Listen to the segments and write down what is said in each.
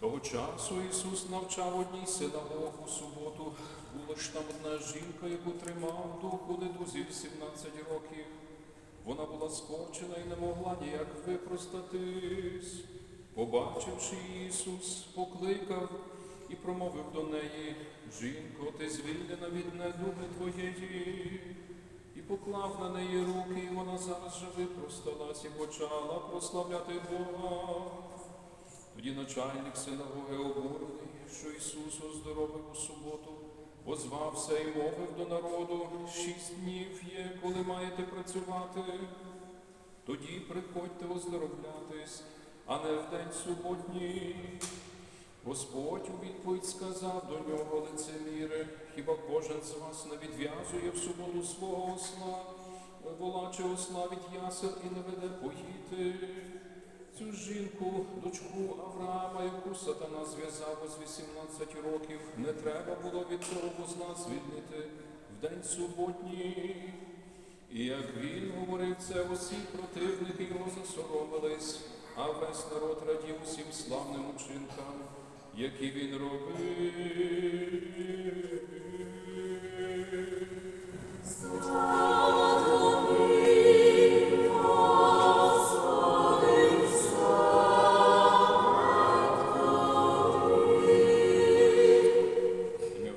Того часу Ісус навчав одній синагог у суботу. Була ж там одна жінка, яку тримав дух у недузі 17 років. Вона була скорчена і не могла ніяк випростатись. Побачивши Ісус, покликав і промовив до неї, жінко, ти звільнена від недуги твоєї. І поклав на неї руки, і вона зараз же випросталась і почала прославляти Бога. Тоді начальник синагоги обурений, що Ісус оздоровив у суботу, озвався і мовив до народу, шість днів є, коли маєте працювати. Тоді приходьте оздоровлятись, а не в день суботній. Господь у відповідь сказав до нього лицеміре, хіба кожен з вас не відв'язує в суботу свого осла, волаче осла від ясел і не веде поїти. Цю жінку, дочку Авраама, яку сатана зв'язав з 18 років, не треба було від цього вузла звільнити в день суботній. І як він говорив це, усі противники його засоромились, а весь народ радів усім славним учинкам, які він робив.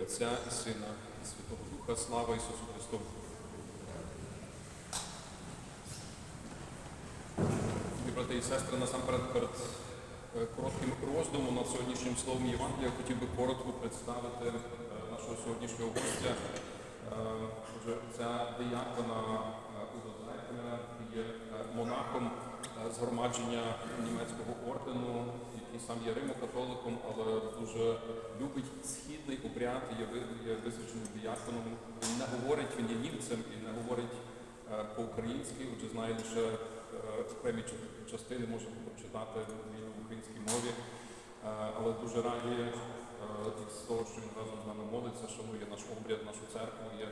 Отця і Сина, і Святого Духа, слава Ісусу Христу. Брати і сестри, насамперед перед коротким роздумом над сьогоднішнім словом Євангелія хотів би коротко представити е, нашого сьогоднішнього гостя. Е, ця диякона Уда є е, монахом е, згромадження німецького ордену, який сам є римокатоликом, але дуже любить східний обряд, є, визначеним дияконом. Він не говорить, він є німцем і не говорить е, по-українськи, отже, знає лише е, ча- частини, може прочитати в українській мові. Е, Але дуже раді е, із того, що він разом з нами молиться, шанує наш обряд, нашу церкву, є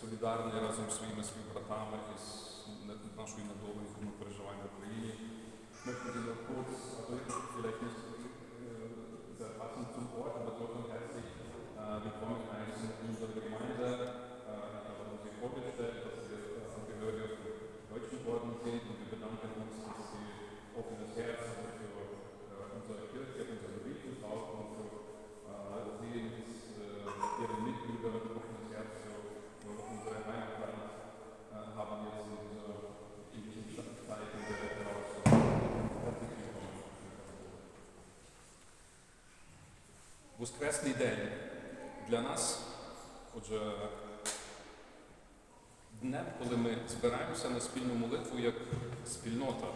солідарний разом зі своїми співбратами із не- нашою недовгою, яку ми переживаємо в Україні. Ich möchte Sie noch kurz, also vielleicht nicht sehr passend zum Ort, aber trotzdem vom Deutschen Orden sind und wir bedanken uns, dass Sie offenes Herz haben für äh, unsere Kirche, unsere Bewegungshaus und für äh, Sie mit äh, Ihren Mitgliedern offenes Herz für, für unsere Heimatland äh, haben jetzt in dieser in diesen Zeiten der Herausforderung. Herzlich willkommen. Воскресний день для нас, отже, днем, коли ми збираємося на спільну молитву як спільнота,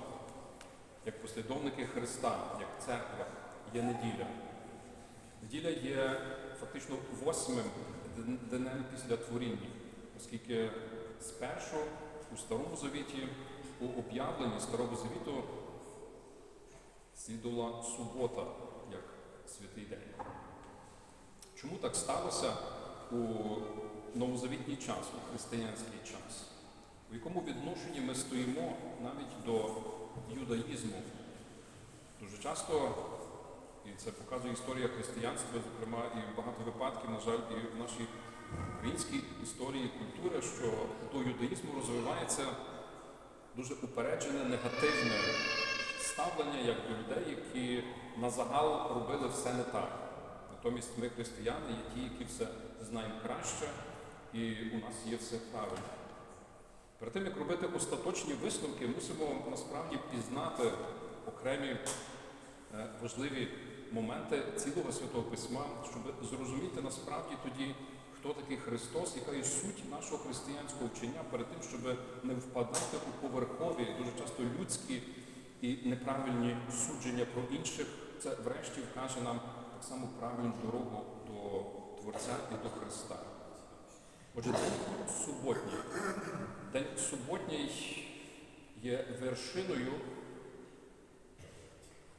як послідовники Христа, як церква, є неділя. Неділя є фактично восьмим дн- днем після творіння, оскільки спершу у Старому Завіті, у об'явленні Старого Завіту слідувала субота як святий день. Чому так сталося у новозавітній час, у християнський час, у якому відношенні ми стоїмо навіть до юдаїзму? Дуже часто, і це показує історія християнства, зокрема, і багато випадків, на жаль, і в нашій українській історії культури, що до юдаїзму розвивається дуже упереджене негативне ставлення як до людей, які на загал робили все не так. Натомість ми, християни, є ті, які все знаємо краще, і у нас є все правильно. Перед тим, як робити остаточні висновки, мусимо насправді пізнати окремі е, важливі моменти цілого Святого Письма, щоб зрозуміти насправді тоді, хто такий Христос, яка є суть нашого християнського вчення перед тим, щоб не впадати у поверхові, дуже часто людські і неправильні судження про інших. Це врешті вкаже нам так само правильну дорогу до Творця і до Христа. Отже, день суботній. День суботній є вершиною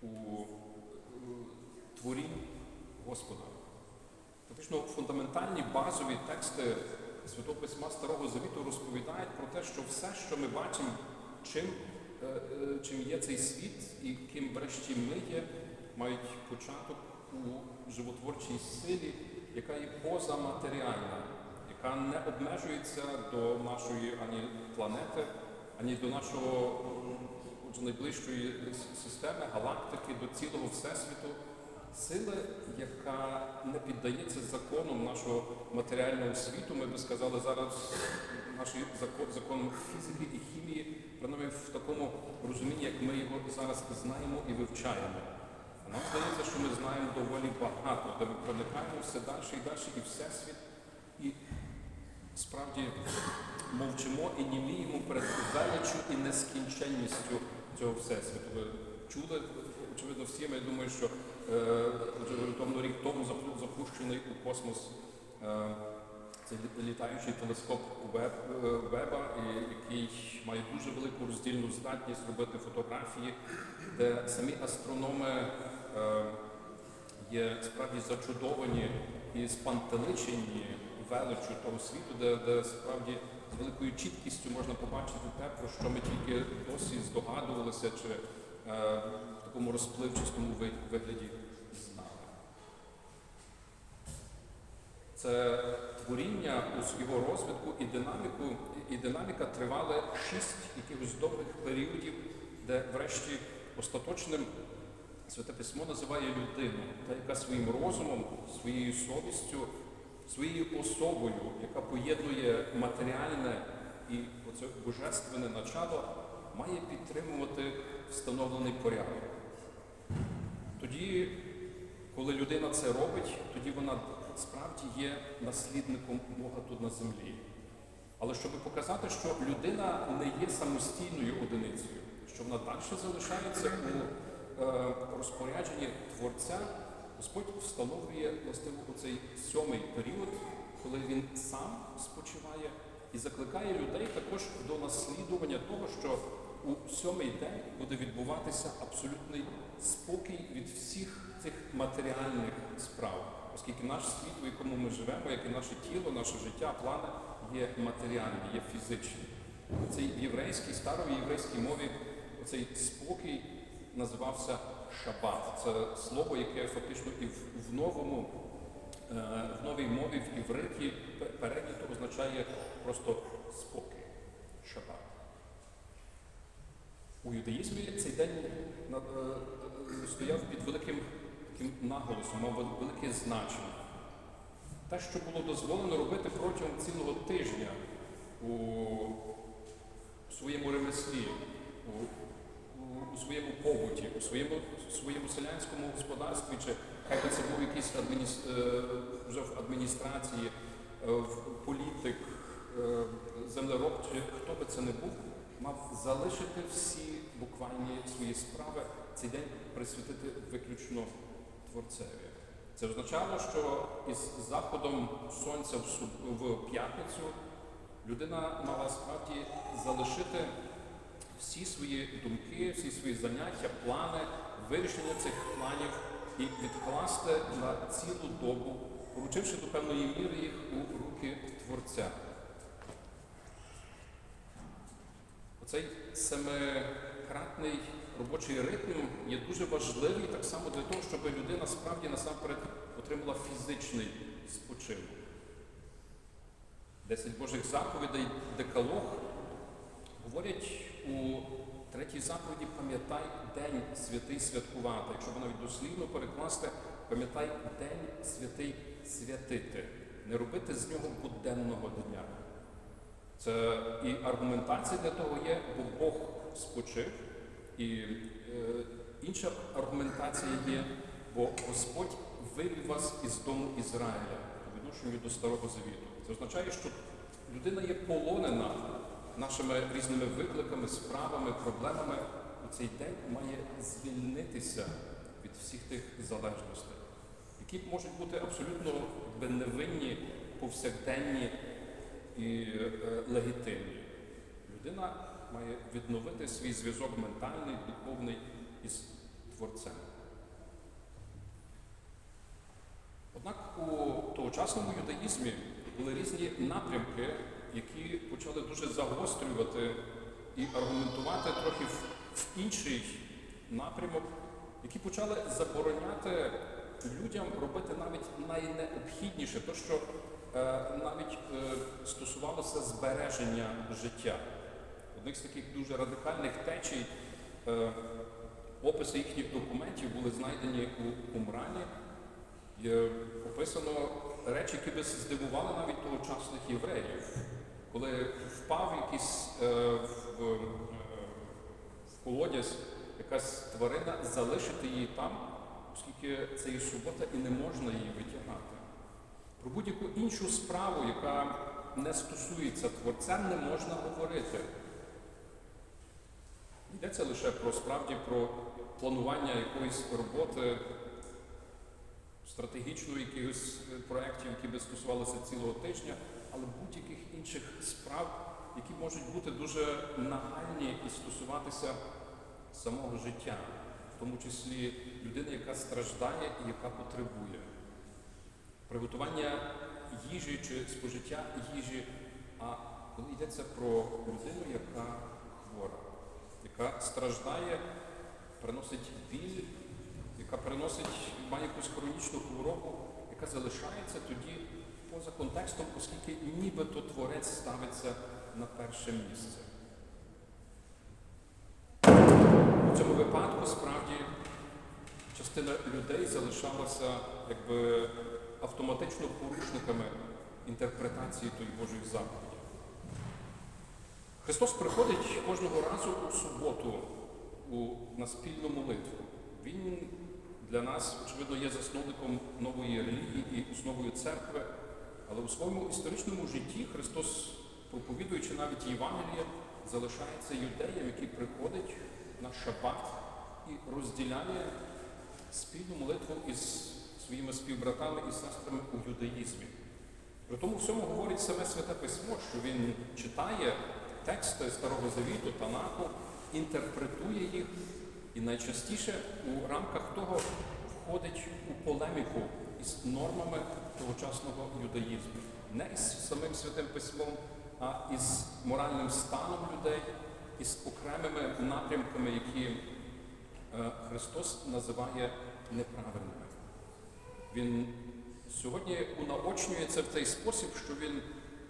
у е, творінь Господа. Фактично фундаментальні базові тексти Святого Письма Старого Завіту розповідають про те, що все, що ми бачимо, чим, е, е, чим є цей світ і ким врешті ми є, мають початок у животворчій силі, яка є позаматеріальна, яка не обмежується до нашої ані планети, ані до нашого отже, найближчої системи, галактики, до цілого всесвіту. Сила, яка не піддається законам нашого матеріального світу, ми би сказали зараз наші закон, законам фізики і хімії, принаймні в такому розумінні, як ми його зараз знаємо і вивчаємо. Нам здається, що ми знаємо доволі багато, де ми проникаємо все далі і далі, і всесвіт, і справді мовчимо і німіємо перед величчю і нескінченністю цього всесвіту. Ви чули, очевидно, всі, я думаю, що е, рік тому запущений у космос е, лі- літаючий телескоп е, Веба, який має дуже велику роздільну здатність робити фотографії, де самі астрономи е, є справді зачудовані і спантеличені величчю того світу, де, де справді з великою чіткістю можна побачити те, про що ми тільки досі здогадувалися чи е, в такому розпливчастому вигляді знали. Це творіння його розвитку і динаміку, і динаміка тривали шість якихось довгих періодів, де врешті остаточним Святе Письмо називає людину, та яка своїм розумом, своєю совістю, своєю особою, яка поєднує матеріальне і оце божественне начало, має підтримувати встановлений порядок. Тоді, коли людина це робить, тоді вона справді є наслідником Бога тут на землі. Але щоб показати, що людина не є самостійною одиницею, що вона далі залишається у е, розпорядженні Творця, Господь встановлює властиво цей сьомий період, коли він сам спочиває і закликає людей також до наслідування того, що у сьомий день буде відбуватися абсолютний спокій від всіх цих матеріальних справ, оскільки наш світ, у якому ми живемо, як і наше тіло, наше життя, плани є матеріальні, є фізичні. Цей в єврейській, староєврейській мові цей спокій називався шабат. Це слово, яке фактично і в, в новому, е, в новій мові в івриті пе- означає просто спокій. Шабат. У юдаїзмі цей день е, стояв під великим таким наголосом, мав велике значення. Те, що було дозволено робити протягом цілого тижня у своєму ремеслі, у, у, у своєму побуті, у своєму, своєму селянському господарстві, чи хай би це був якийсь адмініс, е, вже в адміністрації, е, в політик, е, землероб, чи хто би це не був, мав залишити всі буквальні свої справи, цей день присвятити виключно Творцеві. Це означало, що із заходом сонця в, п'ятницю людина мала справді залишити всі свої думки, всі свої заняття, плани, вирішення цих планів і відкласти на цілу добу, поручивши до певної міри їх у руки Творця. Оцей семикратний робочий ритм є дуже важливий так само для того, щоб людина справді насамперед отримала фізичний спочинок. Десять Божих заповідей Декалог говорять у третій заповіді пам'ятай день святий святкувати. Якщо навіть дослівно перекласти, пам'ятай день святий святити, не робити з нього буденного дня. Це і аргументація для того є, бо Бог спочив. І е, інша аргументація є, бо Господь вивів вас із дому Ізраїля по відношенню до Старого Завіту. Це означає, що людина є полонена нашими різними викликами, справами, проблемами. У цей день має звільнитися від всіх тих залежностей, які можуть бути абсолютно невинні, повсякденні і е, легітимні. Людина має відновити свій зв'язок ментальний, духовний із Творцем. Однак у тогочасному юдаїзмі були різні напрямки, які почали дуже загострювати і аргументувати трохи в, інший напрямок, які почали забороняти людям робити навіть найнеобхідніше, то що е, навіть е, стосувалося збереження життя. Одних з таких дуже радикальних течій, е, описи їхніх документів були знайдені у Умрані. Є описано речі, які би здивували навіть тогочасних євреїв. Коли впав якийсь е, в, е, в колодязь якась тварина, залишити її там, оскільки це є субота і не можна її витягати. Про будь-яку іншу справу, яка не стосується творця, не можна говорити. Йдеться лише про справді про планування якоїсь роботи, стратегічної якихось е, проєктів, які би стосувалися цілого тижня, але будь-яких інших справ, які можуть бути дуже нагальні і стосуватися самого життя, в тому числі людини, яка страждає і яка потребує. Приготування їжі чи спожиття їжі, а коли йдеться про людину, яка хвора, яка страждає, приносить біль, яка приносить, має якусь хронічну хворобу, яка залишається тоді поза контекстом, оскільки нібито творець ставиться на перше місце. У цьому випадку справді частина людей залишалася якби автоматично порушниками інтерпретації тої Божої заповіді. Христос приходить кожного разу у суботу у, на спільну молитву. Він для нас, очевидно, є засновником нової релігії і основою церкви, але у своєму історичному житті Христос, проповідуючи навіть Євангеліє, залишається юдеєм, який приходить на шабат і розділяє спільну молитву із своїми співбратами і сестрами у юдаїзмі. При тому всьому говорить саме Святе Письмо, що він читає тексти Старого Завіту, Танаху, інтерпретує їх і найчастіше у рамках того входить у полеміку із нормами тогочасного юдаїзму. Не із самим святим письмом, а із моральним станом людей, із окремими напрямками, які е, Христос називає неправильними. Він сьогодні унаочнює це в той спосіб, що він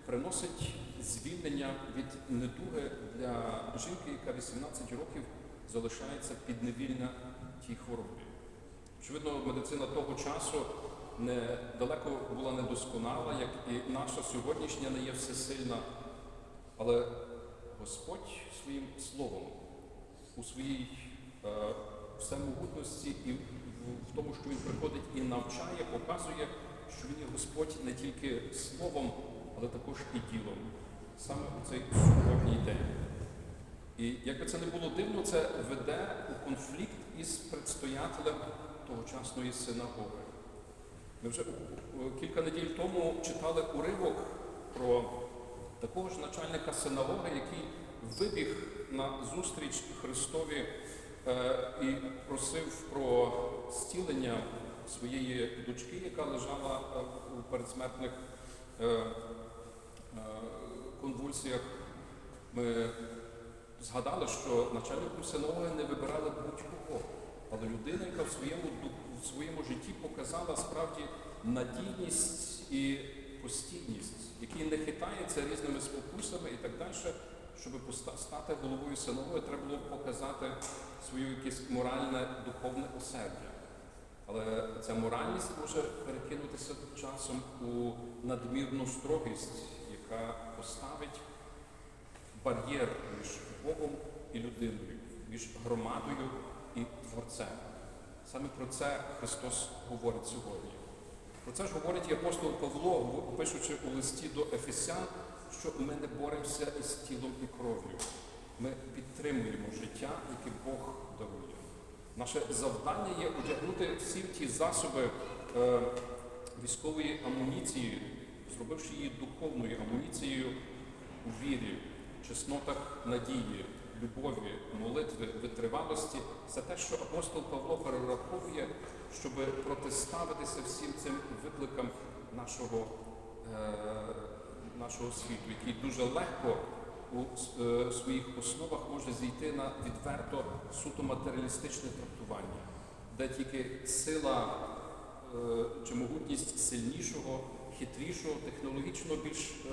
приносить звільнення від недуги для жінки, яка 18 років залишається підневільна тій хворобі. Очевидно, медицина того часу не, далеко була недосконала, як і наша сьогоднішня не є всесильна, але Господь своїм словом у своїй е, всемогутності і в, в тому, що Він приходить і навчає, показує, що Він є Господь не тільки словом, але також і ділом, саме у цей суботній день. І якби це не було дивно, це веде у конфлікт із предстоятелем тогочасної синагоги. Ми вже кілька неділь тому читали уривок про такого ж начальника синагоги, який вибіг на зустріч Христові е, і просив про зцілення своєї дочки, яка лежала е, у передсмертних е, конвульсіях. Ми згадали, що начальником синагоги не вибирали будь-кого, але людина, яка в своєму, в своєму житті показала справді надійність і постійність, який не хитається різними спокусами і так далі, щоб стати головою синагоги, треба було показати своє якесь моральне духовне осердя. Але ця моральність може перекинутися часом у надмірну строгість, яка поставить бар'єр між Богом і людиною, між громадою і Творцем. Саме про це Христос говорить сьогодні. Про це ж говорить і апостол Павло, пишучи у листі до Ефесян, що ми не боремося із тілом і кров'ю. Ми підтримуємо життя, яке Бог дарує. Наше завдання є одягнути всі ті засоби е, військової амуніції, зробивши її духовною амуніцією у вірі, чеснотах надії, любові, молитви, витривалості. Це те, що апостол Павло перераховує, щоб протиставитися всім цим викликам нашого нашого світу, який дуже легко у е, своїх основах може зійти на відверто суто матеріалістичне трактування, де тільки сила е, чи могутність сильнішого, хитрішого, технологічно більш е,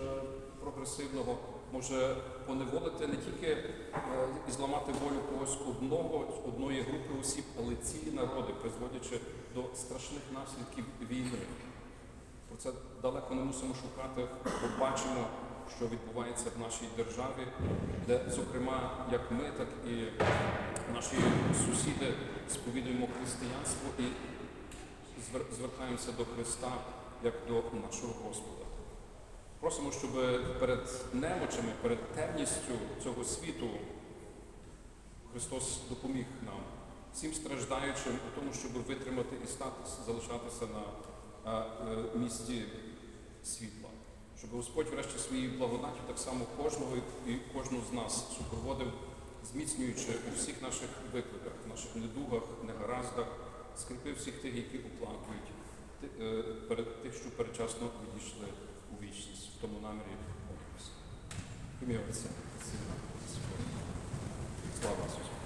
прогресивного може поневолити не тільки е, і зламати волю когось одного, одної групи осіб, але цілі народи, призводячи до страшних наслідків війни. Про це далеко не мусимо шукати, бо бачимо, що відбувається в нашій державі, де, зокрема, як ми, так і наші сусіди сповідуємо християнство і звертаємося до Христа як до нашого Господа. Просимо, щоб перед немочами, перед темністю цього світу Христос допоміг нам, всім страждаючим у тому, щоб витримати і статус, залишатися на е, місці світла. Щоб Господь врешті своєю благодаті так само кожного і кожну з нас супроводив, зміцнюючи у всіх наших викликах, наших недугах, негараздах, скріпив всіх тих, які оплакують, е, перед тих, що передчасно відійшли у вічність. В тому намірі молимося. Ім'я Отця, Сина. Слава Ісусу.